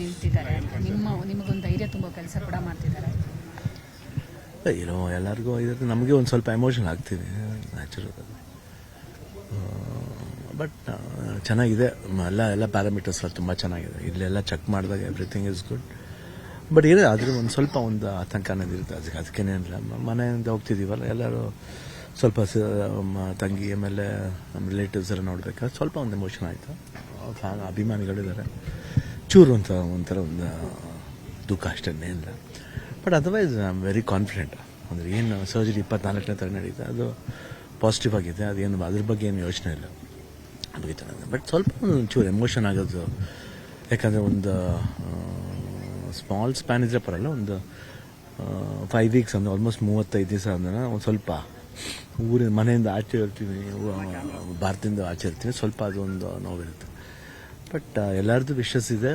ನಿಂತಿದ್ದಾರೆ. ನಿಮ್ಮ, ನಿಮಗೊಂದು ಧೈರ್ಯ ತುಂಬ ಕೆಲಸ ಕೂಡ ಮಾಡ್ತಿದ್ದಾರೆ. ಏನೋ, ಎಲ್ಲರಿಗೂ ಇದಕ್ಕೆ ನಮಗೆ ಒಂದು ಸ್ವಲ್ಪ ಎಮೋಷನ್ ಆಗ್ತಿದೆ ನ್ಯಾಚುರಲ್ ಬಟ್ ಚೆನ್ನಾಗಿದೆ. ಎಲ್ಲ ಎಲ್ಲ ಪ್ಯಾರಾಮೀಟರ್ಸ್ ಎಲ್ಲ ತುಂಬ ಚೆನ್ನಾಗಿದೆ. ಇಲ್ಲೆಲ್ಲ ಚೆಕ್ ಮಾಡಿದಾಗ ಎವ್ರಿಥಿಂಗ್ ಇಸ್ ಗುಡ್ ಬಟ್ ಇದೆ, ಆದರೆ ಒಂದು ಸ್ವಲ್ಪ ಒಂದು ಆತಂಕ ಅನ್ನೋದು ಇರುತ್ತೆ. ಅದಕ್ಕೆ ಅದಕ್ಕೇನಿಲ್ಲ ಮನೆಯಿಂದ ಹೋಗ್ತಿದ್ದೀವಲ್ಲ ಎಲ್ಲರೂ ಸ್ವಲ್ಪ ತಂಗಿ ಆಮೇಲೆ ನಮ್ಮ ರಿಲೇಟಿವ್ಸ್ ಎಲ್ಲ ನೋಡ್ಬೇಕಾದ್ರೆ ಸ್ವಲ್ಪ ಒಂದು ಎಮೋಷನ್ ಆಯಿತು. ಫ್ಯಾನ್ ಅಭಿಮಾನಿಗಳಿದ್ದಾರೆ. ಚೂರು ಅಂತ ಒಂಥರ ಒಂದು ದುಃಖ ಅಷ್ಟೇ ಇಲ್ಲ. But otherwise I am very confident ಅಂದರೆ ಏನು ಸರ್ಜರಿ ಇಪ್ಪತ್ನಾಲ್ಕನೇ ತರ ನಡೀತಾ, ಅದು ಪಾಸಿಟಿವ್ ಆಗಿದೆ. ಅದೇನು ಅದ್ರ ಬಗ್ಗೆ ಏನು ಯೋಚನೆ ಇಲ್ಲ. ಚೆನ್ನಾಗಿದೆ ಬಟ್ ಸ್ವಲ್ಪ ಒಂಚೂರು ಎಮೋಷನ್ ಆಗೋದು. ಯಾಕಂದರೆ ಒಂದು ಸ್ಮಾಲ್ ಸ್ಪ್ಯಾನ್ ಇದ್ರೆ ಪರಲ್ಲ ಒಂದು ಫೈವ್ ವೀಕ್ಸ್ ಅಂದರೆ ಆಲ್ಮೋಸ್ಟ್ ಮೂವತ್ತೈದು ದಿವಸ ಅಂದ್ರೆ ಒಂದು ಸ್ವಲ್ಪ ಊರಿನ ಮನೆಯಿಂದ ಆಚೆ ಇರ್ತೀವಿ ಭಾರತದಿಂದ ಆಚೆ ಇರ್ತೀನಿ. ಸ್ವಲ್ಪ ಅದು ಒಂದು ನೋವಿರುತ್ತೆ. ಬಟ್ ಎಲ್ಲರದ್ದು ವಿಶಸ್ ಇದೆ.